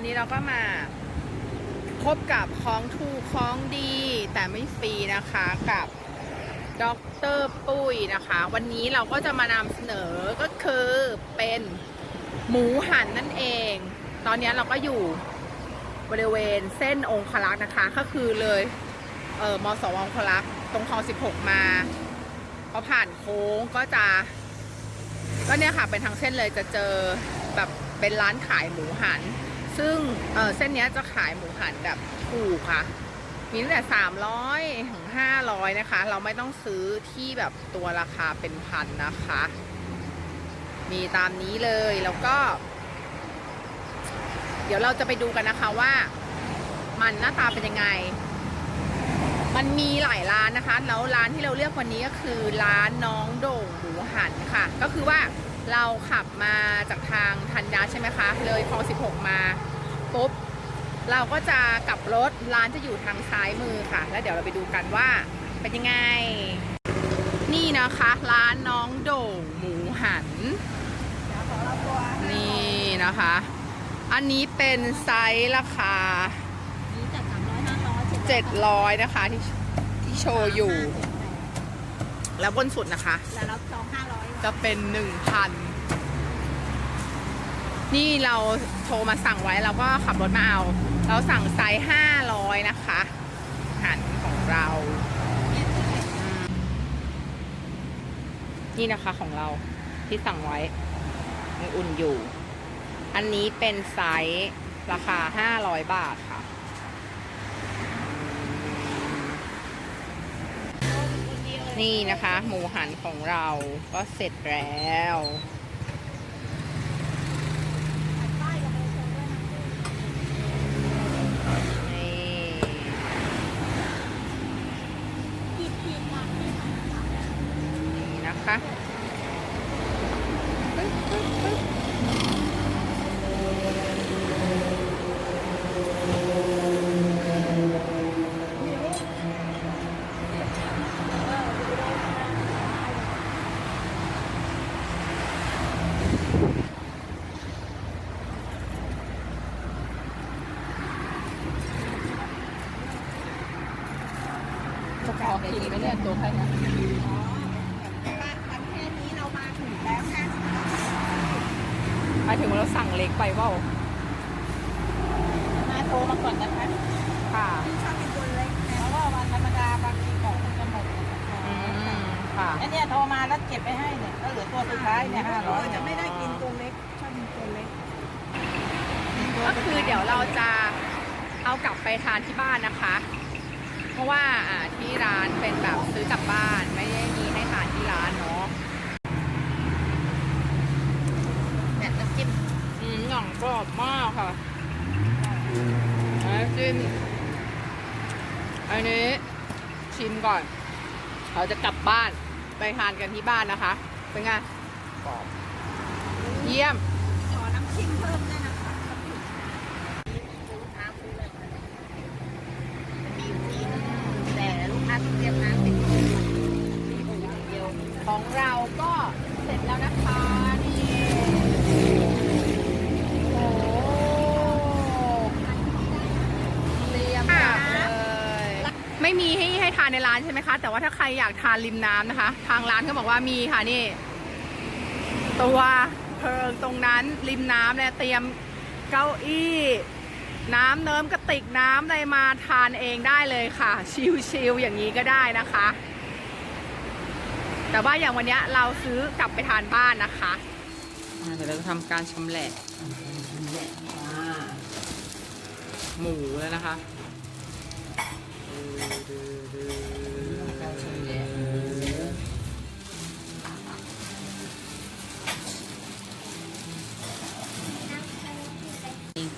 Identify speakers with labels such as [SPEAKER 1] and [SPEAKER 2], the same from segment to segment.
[SPEAKER 1] อนนี้เราก็มาพบกับของถูกของดี แต่ไม่ฟรีนะคะกับดรปุ้ยนะคะ วันนี้เราก็จะมานำเสนอก็คือเป็นหมูหันนั่นเอง ตอนนี้เราก็อยู่บริเวณเส้นองคลักษ์นะคะ ก็คือเลยเออมสวองคลักษ์ตรงคลอง16 มาพอผ่านโค้งก็จะก็เนี่ยค่ะเป็นทางเส้นเลยจะเจอแบบเป็นร้านขายหมูหัน ซึ่งเออเส้นนี้จะขายหมูหันแบบถูกค่ะ มีตั้งแต่300ถึง500นะคะ เราไม่ต้องซื้อที่แบบตัวราคาเป็นพันนะคะ มีตามนี้เลยแล้วก็ เดี๋ยวเราจะไปดูกันนะคะว่า มันหน้าตาเป็นยังไง มันมีหลายร้านนะคะ แล้วร้านที่เราเลือกวันนี้ก็คือร้านน้องโด่งหมูหันค่ะ ก็คือว่า เราขับมาจากทางทันยาใช่ไหมคะ เลยคลอง16 มาปุ๊บเราก็จะกลับรถร้านจะอยู่ทางซ้ายมือค่ะ แล้วเดี๋ยวเราไปดูกันว่าเป็นยังไง นี่นะคะร้านน้องโด่งหมูหัน นี่นะคะ อันนี้เป็นไซส์ราคา
[SPEAKER 2] นี้จากสามร้อยห้าร้อยเจ็ด
[SPEAKER 1] 700 นะคะที่ที่โชว์อยู่ แล้วบนสุดนะคะ
[SPEAKER 2] แล้วเราจองห้าร้อย
[SPEAKER 1] จะเป็น 1,000 นี่เราโทรมาสั่งไว้เราก็ขับรถมาเอา เราสั่งไซส์500 นะคะอาหารของเรา นี่นะคะของเราที่สั่งไว้ยังอุ่นอยู่ อันนี้เป็นไซส์ราคา 500 บาทค่ะ นี่นะคะ หมูหันของเราก็เสร็จแล้ว
[SPEAKER 2] ป้ายกับเบอร์โทรด้วยนะ
[SPEAKER 1] นี่
[SPEAKER 2] ขีดขีดหลังนี่ค่ะ
[SPEAKER 1] นี่นะคะปึ๊บปึ๊บปึ๊บ จะพอกินไหมเนี่ยตัวแค่เนี้ย
[SPEAKER 2] วันแค่นี้เรามาถึงแล้วค่ะ
[SPEAKER 1] หมายถึงว่าเราสั่งเล็กไปเปล่า
[SPEAKER 2] มาโทรมาก่อนนะคะ
[SPEAKER 1] ค่ะ
[SPEAKER 2] ชอบเป็นคนเล็กเพราะว่าวันธรรมดาบางทีของมันจะหมด
[SPEAKER 1] อืมค่ะ
[SPEAKER 2] อันเนี้ยโทรมาแล้วเก็บไปให้เนี่ยก็เหลือตัวสุดท้ายเนี่ยห้าร้อยจะไม่ได้กินตัวเล็กชอบกินตัวเล็ก
[SPEAKER 1] ก็คือเดี๋ยวเราจะเอากลับไปทานที่บ้านนะคะเพ ราะว่าอ่าที่ร้านเป็นแบบซื้อกลับบ้านไม่ได้มีให้ทานที่ร้านเนาะ
[SPEAKER 2] เนี่ยน้ำจิ้ม
[SPEAKER 1] อืมหน่องกรอบมากค่ะน้ำจิ้มอันนี้ชิมก่อน เราจะกลับบ้านไปทานกันที่บ้านนะคะ เป็นไงกรอบเยี่ยม
[SPEAKER 2] ขอน้ำจิ้มเพิ่มด้วยนะคะลูกค้าซื้อเลยมีอยู่ที่นึงแต่ลูกค้าต้อง เตรียมน้ำเป็นมีอยู่เดียว
[SPEAKER 1] ของเราก็เสร็จแล้วนะคะนี่โอ้เรียมเลยไม่มีให้ให้ทานในร้านใช่ไหมคะ แต่ว่าถ้าใครอยากทานริมน้ำนะคะ ทางร้านก็บอกว่ามีค่ะนี่ ตัวเพลิงตรงนั้นริมน้ำเนี่ยเตรียมเก้าอี้ น้ำเนิ้มกระติกน้ำอะไรมาทานเองได้เลยค่ะ ชิลๆอย่างนี้ก็ได้นะคะ แต่ว่าอย่างวันเนี้ยเราซื้อกลับไปทานบ้านนะคะอ่าเดี๋ยวเราจะทำการชำแหละหมูแล้วนะคะ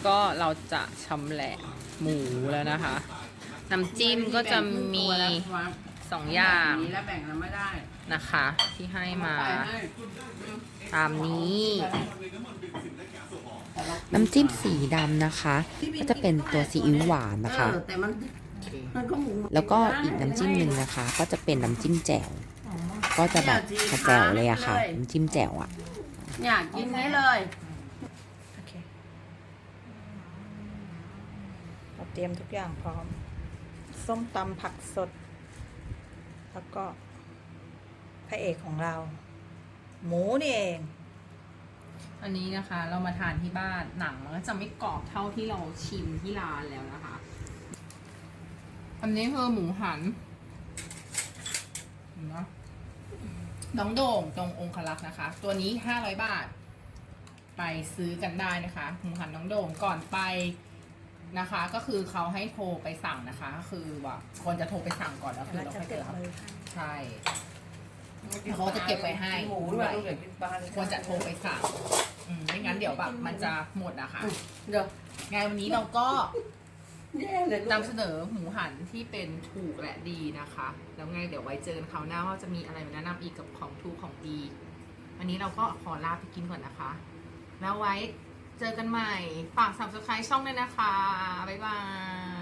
[SPEAKER 1] ก็เราจะชำแหละหมูแล้วนะคะ น้ำจิ้มก็จะมีสองอย่าง
[SPEAKER 3] นี้แล้วแบ่งกันไม่ได้
[SPEAKER 1] นะคะ ที่ให้มา ตามนี้
[SPEAKER 4] น้ำจิ้มสีดำนะคะ ก็จะเป็นตัวซีอิ๊วหวานนะคะ
[SPEAKER 3] แต่มันมันก็หมู
[SPEAKER 4] แล้วก็อีกน้ำจิ้มหนึ่งนะคะ ก็จะเป็นน้ำจิ้มแจ่วก็จะแบบแจ่วเลยอะค่ะ น้ำจิ้มแจ่วอะ
[SPEAKER 3] อยากกินนี้เลย
[SPEAKER 1] โอเค
[SPEAKER 2] เตรียมทุกอย่างพร้อม ส้มตำผักสด แล้วก็พระเอกของเรา หมูนี่เอง
[SPEAKER 1] อันนี้นะคะเรามาทานที่บ้านหนังมันก็จะไม่กรอบเท่าที่เราชิมที่ร้านแล้วนะคะ อันนี้คือหมูหันนไหมน้องโด่งตรงองคลักษ์นะคะ ตัวนี้ห้าร้อยบาท ไปซื้อกันได้นะคะหมูหันน้องโด่งก่อนไป นะคะ ก็คือเขาให้โทรไปสั่งนะคะ ก็คือว่าคนจะโทรไปสั่งก่อนแล้วคือ
[SPEAKER 2] เรา
[SPEAKER 1] เรา
[SPEAKER 2] จะ
[SPEAKER 1] ค่อย
[SPEAKER 2] เก็
[SPEAKER 1] เจ
[SPEAKER 2] บ
[SPEAKER 1] อครับ
[SPEAKER 2] มือให้
[SPEAKER 1] ใช่เขาจะเก็บไว้ให้
[SPEAKER 3] หมูด้วยลูกเด็กกินปลาเลย
[SPEAKER 1] ควรจะโทรไปสั่งอืมไม่งั้นเดี๋ยวแบบมันจะหมดอะค่ะ
[SPEAKER 3] เดี๋ยว
[SPEAKER 1] ไงวันนี้เราก็
[SPEAKER 3] แย่เลยลูก
[SPEAKER 1] นำเสนอหมูหันที่เป็นถูกและดีนะคะ แล้วไงเดี๋ยวไว้เจอกันคราวหน้าว่าจะมีอะไรมาแนะนำอีกกับของถูกของดี วันนี้เราก็ขอลาไปกินก่อนนะคะ แล้วไว้ เจอกันใหม่ ฝาก subscribe ช่องด้วยนะคะ บ๊ายบาย